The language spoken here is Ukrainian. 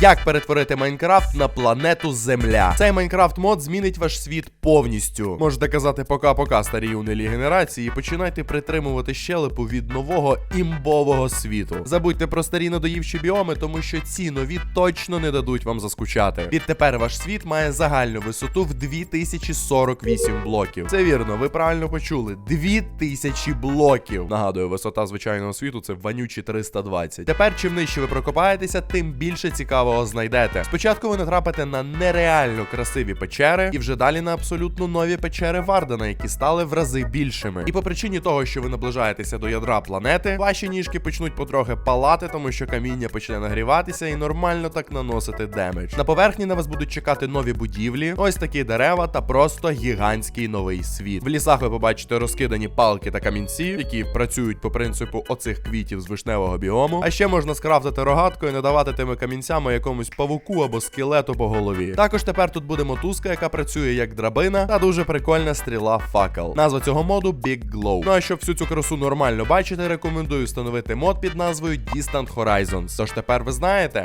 Як перетворити Майнкрафт на планету Земля? Цей Майнкрафт мод змінить ваш світ повністю. Можете казати пока-пока старій унилій генерації і починайте притримувати щелепу від нового імбового світу. Забудьте про старі надоївчі біоми, тому що ці нові точно не дадуть вам заскучати. Відтепер ваш світ має загальну висоту в 2048 блоків. Це вірно, ви правильно почули. 2000 блоків. Нагадую, висота звичайного світу це вонючі 320. Тепер, чим нижче ви прокопаєтеся, тим більше цікавого знайдете. Спочатку ви натрапите на нереально красиві печери, і вже далі на абсолютно нові печери Вардена, які стали в рази більшими. І по причині того, що ви наближаєтеся до ядра планети, ваші ніжки почнуть потрохи палати, тому що каміння почне нагріватися і нормально так наносити демедж. На поверхні на вас будуть чекати нові будівлі, ось такі дерева та просто гігантський новий світ. В лісах ви побачите розкидані палки та камінці, які працюють по принципу оцих квітів з вишневого біому. А ще можна скрафтити рогатку і надавати тими камінцями якомусь павуку або скелету по голові. Також тепер тут буде мотузка, яка працює як драбина, та дуже прикольна стріла факел. Назва цього моду Big Glow. Ну а щоб всю цю красу нормально бачити, рекомендую встановити мод під назвою Distant Horizons. Тож тепер ви знаєте,